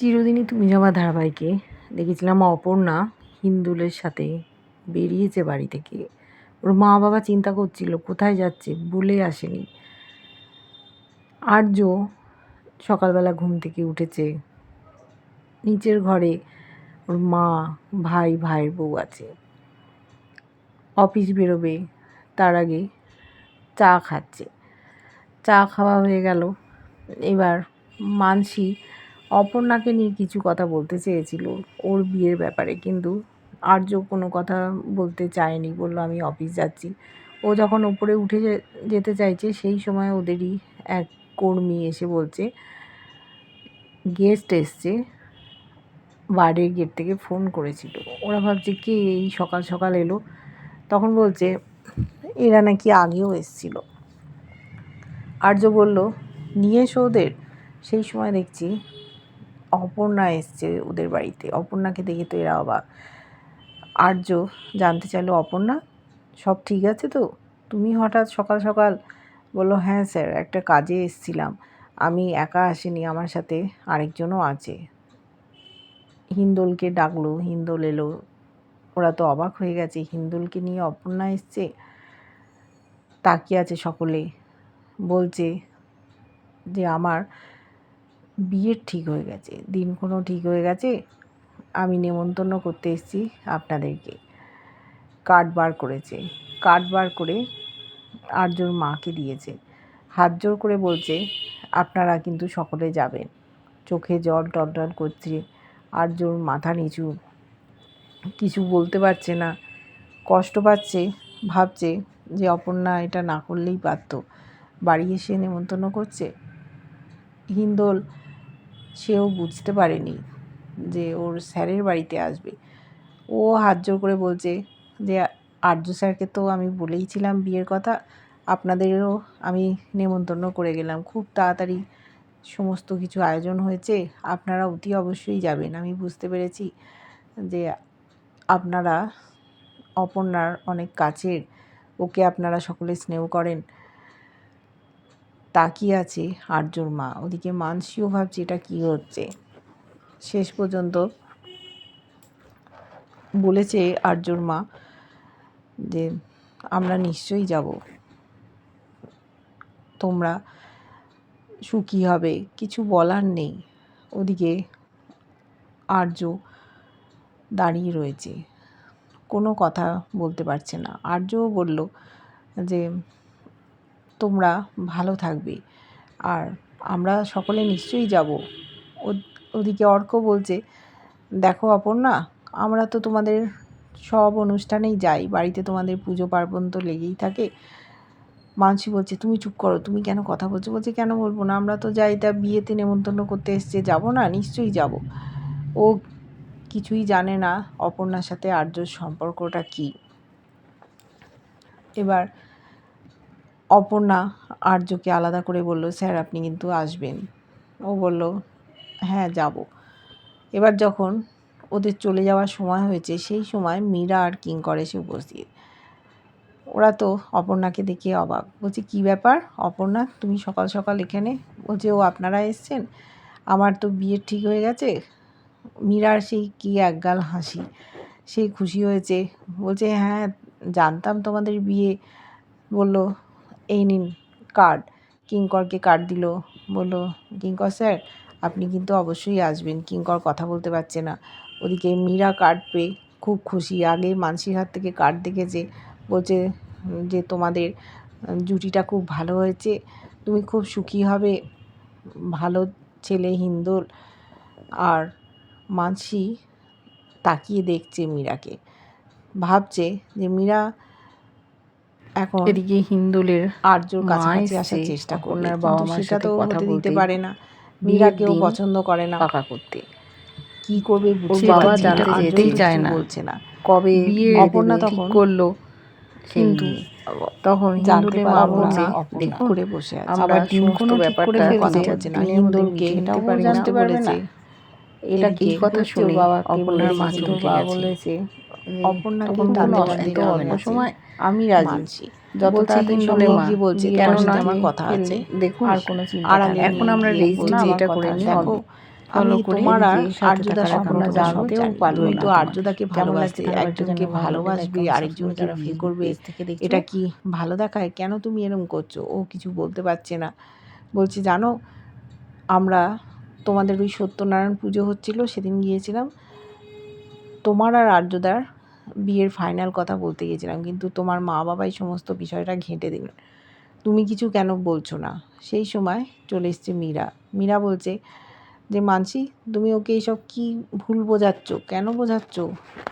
চিরদিনই তুমি যাওয়া ধারাবাহিকে দেখেছিলাম, অপর্ণা হিন্দুলের সাথে বেরিয়েছে বাড়ি থেকে। ওর মা বাবা চিন্তা করছিল, কোথায় যাচ্ছে বলে আসেনি। আর্য সকালবেলা ঘুম থেকে উঠেছে। নিচের ঘরে ওর মা, ভাই ভাইয়ের বউ আছে। অফিস বেরোবে, তার আগে চা খাচ্ছে। চা খাওয়া হয়ে গেল। এবার মানসি অপর্ণাকে নিয়ে কিছু কথা বলতে চেয়েছিল ওর বিয়ের ব্যাপারে, কিন্তু আর্য কোনো কথা বলতে চায়নি, বলল, আমি অফিস যাচ্ছি। ও যখন ওপরে উঠে যেতে চাইছে, সেই সময় ওদেরই এক কর্মী এসে বলছে, গেস্ট এসছে। বাড়ির গেট থেকে ফোন করেছিল। ওরা ভাবছে, কে এই সকাল সকাল এলো? তখন বলছে, এরা নাকি আগেও এসছিল। আর্য বলল, নিয়ে এসো ওদের। সেই সময় দেখছি অপর্ণা এসছে ওদের বাড়িতে। অপর্ণাকে দেখে তো এরা অবাক। আর্য জানতে চাইলো, অপর্ণা, সব ঠিক আছে তো? তুমি হঠাৎ সকাল সকাল বলল হ্যাঁ স্যার, একটা কাজে এসছিলাম। আমি একা আসিনি, আমার সাথে আরেকজনও আছে। হিন্দোলকে ডাকলো, হিন্দোল এলো। ওরা তো অবাক হয়ে গেছে, হিন্দোলকে নিয়ে অপর্ণা এসছে? তাকিয়ে আছে সকলে। বলছে যে, আমার বিয়ের ঠিক হয়ে গেছে দিন কোনো ঠিক হয়ে গেছে। আমি নেমন্তন্ন করতে এসেছি আপনাদেরকে। কার্ড বার করেছে। কার্ড বার করে আর্যর মাকে দিয়েছে। হাত জোর করে বলছে, আপনারা কিন্তু সকলে যাবেন। চোখে জল টলটল করছে আর্যর মাথা নিচু। কিছু বলতে পারছে না। কষ্ট পাচ্ছে, ভাবছে যে অপর্ণা এটা না করলেই পারতো বাড়ি এসে নেমন্তন্ন করছে। হিন্দোল সেও বুঝতে পারেনি যে ওর স্যারের বাড়িতে আসবে। ও হাত জোর করে বলছে যে, আর্য স্যারকে তো আমি বলেইছিলাম বিয়ের কথা, আপনাদেরও আমি নেমন্তন্ন করে গেলাম। খুব তাড়াতাড়ি সমস্ত কিছু আয়োজন হয়েছে, আপনারা অতি অবশ্যই যাবেন। আমি বুঝতে পেরেছি যে আপনারা অপর্ণার অনেক কাছের, ওকে আপনারা সকলে স্নেহ করেন। তাকিয়ে আছে আর্যর মা। ওদিকে মানসিও ভাবছে, এটা কী হচ্ছে? শেষ পর্যন্ত বলেছে আর্যর মা যে, আমরা নিশ্চয়ই যাব। তোমরা সুখী হবে। কিছু বলার নেই। ওদিকে আর্য দাঁড়িয়ে রয়েছে। কোনো কথা বলতে পারছে না। আর্যও বলল যে তোমরা ভালো থাকবে। আর আমরা সকলে নিশ্চয়ই যাব। ওদিকে অর্ক বলছে, দেখো অপর্ণা, আমরা তো তোমাদের সব অনুষ্ঠানেই যাই। বাড়িতে তোমাদের পুজো পার্বণ তো লেগেই থাকে। মানসি বলছে, তুমি চুপ করো, তুমি কেন কথা বলছো? বলছে, কেন বলব না? আমরা তো যাই, তা বিয়েতে নেমন্তন্ন করতে এসছে, যাব না? নিশ্চয়ই যাব। ও কিছুই জানে না অপর্ণার সাথে আর্যর সম্পর্কটা কী। এবার অপর্ণা আর্যকে আলাদা করে বলল, স্যার, আপনি কিন্তু আসবেন। ও বলল হ্যাঁ যাব। এবার যখন ওদের চলে যাওয়ার সময় হয়েছে, সেই সময় মীরা আর কিঙ্কর এসে উপস্থিত। ওরা তো অপর্ণাকে দেখে অবাক। বলছে, কী ব্যাপার? অপর্ণা, তুমি সকাল সকাল এখানে? বলছে, ও, আপনারা এসছেন? আমার তো বিয়ে ঠিক হয়ে গেছে? মীরার সেই কী একগাল হাসি সেই খুশি হয়েছে। বলছে হ্যাঁ জানতাম তোমাদের বিয়ে। বলল এই নিন কার্ড কিঙ্করকে কার্ড দিল, বলল কিঙ্কর স্যার আপনি কিন্তু অবশ্যই আসবেন। কিঙ্কর কথা বলতে পারছে না। ওদিকে মীরা কার্ড পেয়ে খুব খুশি। আগে মানসির হাত থেকে কার্ড দেখেছে, বলছে, যে তোমাদের জুটিটা খুব ভালো হয়েছে, তুমি খুব সুখী হবে, ভালো ছেলে, হিন্দোল। আর মানসি তাকিয়ে দেখছে মীরাকে। ভাবছে যে মীরা এখন এদিকে হিন্দুলের আর্যর কাছাকাছি আসার চেষ্টা করবে। বাবা মার সাথে তো কথা বলতে, পারে না। মীরাকেও পছন্দ করে না। পাকা করতে। কি করবে বুঝতে বাবা জানতে যেতেই চায় না। বলছে না। কবে অপর্ণা তখন করল কিন্তু তখন জানতে মা বলছে দেখুন, করে বসে আছে। আমরা কোনো ব্যাপারটা কথা বলছে না। হিন্দুলকে এটাও জানতে পারবে না। এটা এই কথা শুনে? অপর্ণার মা কিন্তু চমকে গেছে। বলেছে। অপর্ণাকে তখন টানতে কোনো টানতে অসুবিধা দেওয়া হবে না। সময় আমি রাজি। যত তাড়াতাড়ি সম্ভব মা বলছে তোমার সাথে আমার কথা আছে। দেখুন আর কোনো চিন্তা থাকবে এখন আমরা আমার করে দেখো করে তোমার আর জানতেও না। তো আর্যদাকে ভালোবাসতে একজনকে ভালোবাসবে ভালো আরেকজনকে বিয়ে করবে। এটা কি ভালো দেখায়? কেন তুমি এরকম করছ? ও কিছু বলতে পারছে না। বলছি জানো আমরা তোমাদের ওই সত্যনারায়ণ পুজো হচ্ছিল, সেদিন গিয়েছিলাম। তোমার আর আর্যদার বিয়ের ফাইনাল কথা বলতে গিয়েছিলাম, কিন্তু তোমার মা বাবাই সমস্ত বিষয়টা ঘেঁটে দিল তুমি কিছু কেন বলছো না? সেই সময় চলে এসছে মীরা। মীরা বলছে যে, মানসি, তুমি ওকে এইসব কি ভুল বোঝাচ্ছ? কেন বোঝাচ্ছ?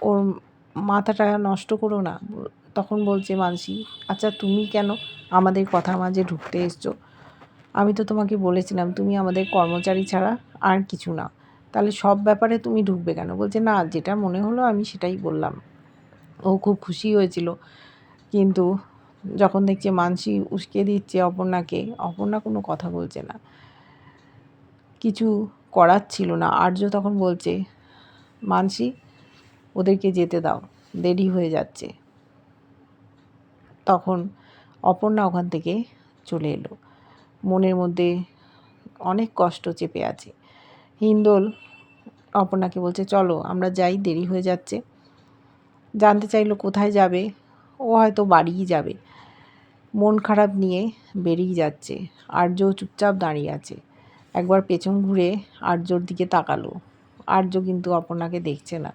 ওর মাথাটা নষ্ট করো না। তখন বলছে, মানসি আচ্ছা তুমি কেন আমাদের কথার মাঝে ঢুকতে এসছো? আমি তো তোমাকে বলেছিলাম, তুমি আমাদের কর্মচারী ছাড়া আর কিছু না। তাহলে সব ব্যাপারে তুমি ঢুকবে কেন? বলছে, না, যেটা মনে হলো আমি সেটাই বললাম। ও খুব খুশি হয়েছিল। কিন্তু যখন দেখছে মানসি উস্কে দিচ্ছে অপর্ণাকে, অপর্ণা কোনো কথা বলছে না। কিছু করার ছিল না। আর্য তখন বলছে, মানসি, ওদেরকে যেতে দাও, দেরি হয়ে যাচ্ছে। তখন অপর্ণা ওখান থেকে চলে এলো। মনের মধ্যে অনেক কষ্ট চেপে আছে। হিন্দোল অপর্ণাকে বলছে, চলো, আমরা যাই, দেরি হয়ে যাচ্ছে। জানতে চাইলো কোথায় যাবে, ও হয়তো বাড়িই যাবে। মন খারাপ নিয়ে বেরিয়ে যাচ্ছে। আর্য চুপচাপ দাঁড়িয়ে আছে। একবার পেছন ঘুরে আর্যর দিকে তাকালো। আর্য কিন্তু অপর্ণাকে দেখছে না।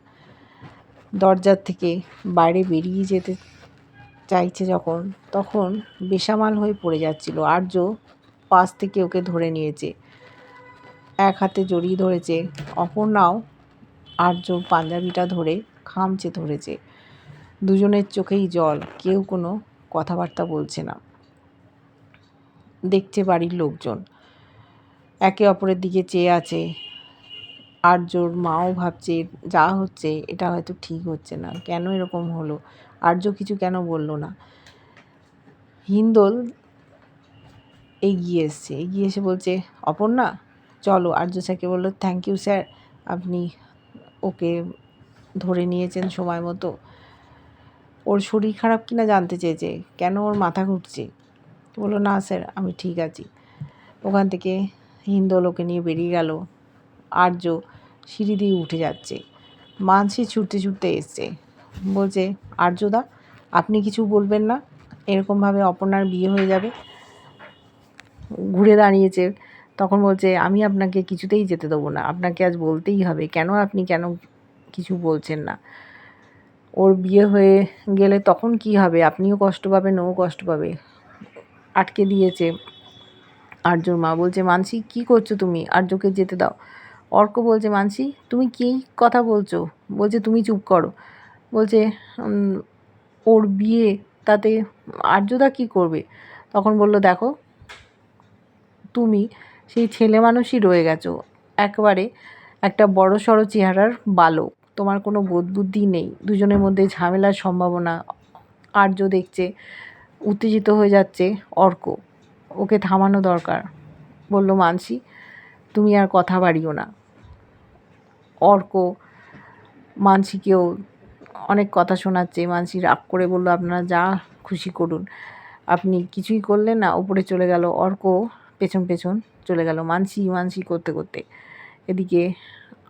দরজার থেকে বাইরে বেরিয়ে যেতে চাইছে যখন, তখন বেসামাল হয়ে পড়ে যাচ্ছিল। আর্য পাশ থেকে ওকে ধরে নিয়েছে। এক হাতে জড়িয়ে ধরেছে, অপর্ণাও আর্যর পাঞ্জাবিটা ধরে খামচে ধরেছে। দুজনের চোখেই জল, কেউ কোনো কথাবার্তা বলছে না। দেখছে বাড়ির লোকজন। একে অপরের দিকে চেয়ে আছে। আর্যর মাও ভাবছে, যা হচ্ছে, এটা হয়তো ঠিক হচ্ছে না। কেন এরকম হলো? আর্য কিছু কেন বলল না। হিন্দোল এগিয়ে এসছে। এগিয়ে এসে বলছে, অপর্ণা, চলো। আর্য স্যারকে বলল থ্যাংক ইউ স্যার আপনি ওকে ধরে নিয়েছেন সময় মতো। ওর শরীর খারাপ কিনা জানতে চেয়েছে। কেন ওর মাথা ঘুরছে? বলল, না স্যার আমি ঠিক আছি। ওখান থেকে হিন্দোল ওকে নিয়ে বেরিয়ে গেল। আর্য সিঁড়ি দিয়ে উঠে যাচ্ছে। মানসি ছুটতে ছুটতে এসছে। বলছে, আর্যদা, আপনি কিছু বলবেন না? এরকমভাবে অপর্ণার বিয়ে হয়ে যাবে। ঘুরে দাঁড়িয়েছে, তখন বলছে, আমি আপনাকে কিছুতেই যেতে দেবো না, আপনাকে আজ বলতেই হবে, কেন আপনি কেন কিছু বলছেন না? ওর বিয়ে হয়ে গেলে তখন কি হবে? আপনিও কষ্ট পাবেন, ও কষ্ট পাবে। আটকে দিয়েছে আর্যর মা, বলছে, মানসি, কি করছ তুমি? আর্যকে যেতে দাও। অর্ক বলছে, মানসি, তুমি কী কথা বলছো? বলছে, তুমি চুপ করো। বলছে ওর বিয়ে, তাতে আর্যদা কি করবে? তখন বলল, দেখো তুমি সেই ছেলে মানুষই রয়ে গেছো। একবারে একটা বড় সড়ো চেহারার বালক। তোমার কোনো বোধ বুদ্ধি নেই। দুজনের মধ্যে ঝামেলার সম্ভাবনা আর্য দেখছে, উত্তেজিত হয়ে যাচ্ছে অর্ক। ওকে থামানো দরকার, বলল মানসি, তুমি আর কথা বাড়িও না। অর্ক মানসিকেও অনেক কথা শোনাচ্ছে। মানসি রাগ করে বলল, আপনারা যা খুশি করুন। আপনি কিছুই করলেন না, উপরে চলে গেল। অর্ক পেছন পেছন চলে গেল মানসি মানসি করতে করতে। এদিকে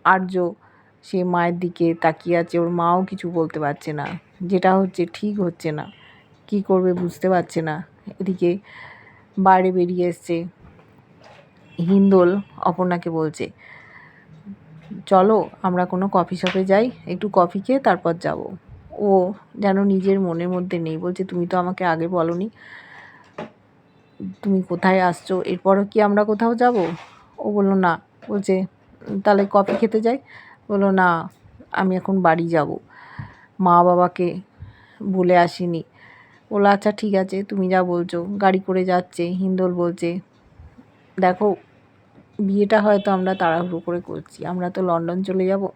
আর্য, সে মায়ের দিকে তাকিয়ে আছে, ওর মাও কিছু বলতে পারছে না। যেটা হচ্ছে ঠিক হচ্ছে না। কি করবে বুঝতে পারছে না। এদিকে বাইরে বেরিয়ে এসছে হিন্দোল, অপর্ণাকে বলছে, চলো, আমরা কোনো কফি শপে যাই, একটু কফি খেয়ে তারপর যাব। ও যেন নিজের মনের মধ্যে নেই, বলছে, তুমি তো আমাকে আগে বলনি তুমি কোথায় আসছো? এরপরও কি আমরা কোথাও যাব? ও বলল, না। বলছে, তাহলে কফি খেতে যাই? বলল, না, আমি এখন বাড়ি যাব। মা বাবাকে বলে আসিনি। বলল আচ্ছা ঠিক আছে, তুমি যা বলছো। গাড়ি করে যাচ্ছে, হিন্দোল বলছে, দেখো, বিয়েটা হয়তো আমরা তাড়াহুড়ো করে করছি। আমরা তো লন্ডন চলে যাব।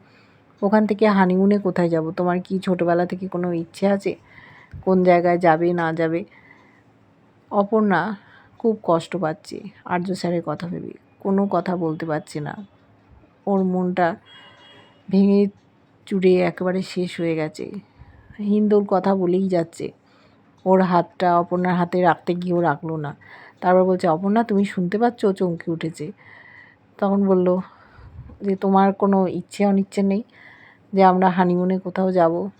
ওখান থেকে হানিমুনে কোথায় যাব? তোমার কি ছোটোবেলা থেকে কোনো ইচ্ছে আছে? কোন জায়গায় যাবে, না যাবে? অপর্ণা খুব কষ্ট পাচ্ছে। আর্য স্যারের কথা ভেবে। কোনো কথা বলতে পারছে না। ওর মনটা ভেঙে চুড়ে একেবারে শেষ হয়ে গেছে। হিন্দুর কথা বলেই যাচ্ছে। ওর হাতটা অপর্ণার হাতে রাখতে গিয়েও রাখল না। তারপর বলছে, অপর্ণা, তুমি শুনতে পাচ্ছ? ও চমকে উঠেছে। তখন বলল যে, তোমার কোনো ইচ্ছে অনিচ্ছে নেই যে আমরা হানিমুনে কোথাও যাব?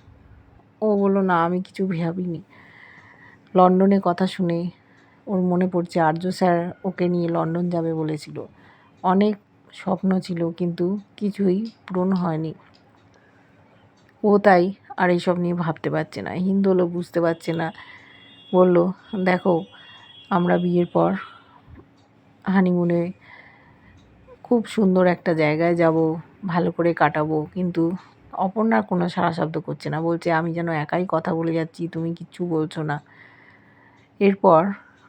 ও বলল, না, আমি কিছু ভাবিনি লন্ডনে কথা শুনে ওর মনে পড়ছে, আর্য স্যার ওকে নিয়ে লন্ডন যাবে বলেছিল। অনেক স্বপ্ন ছিল, কিন্তু কিছুই পূরণ হয়নি। ও তাই আর এইসব নিয়ে ভাবতে পারছে না। হিন্দু হলো বুঝতে পারছে না। বলল, দেখো, আমরা বিয়ের পর হানিমুনে খুব সুন্দর একটা জায়গায় যাব, ভালো করে কাটাবো, কিন্তু অপর্ণার কোনো সারা শব্দ করছে না। বলছে, আমি যেন একাই কথা বলে যাচ্ছি, তুমি কিচ্ছু বলছো না। এরপর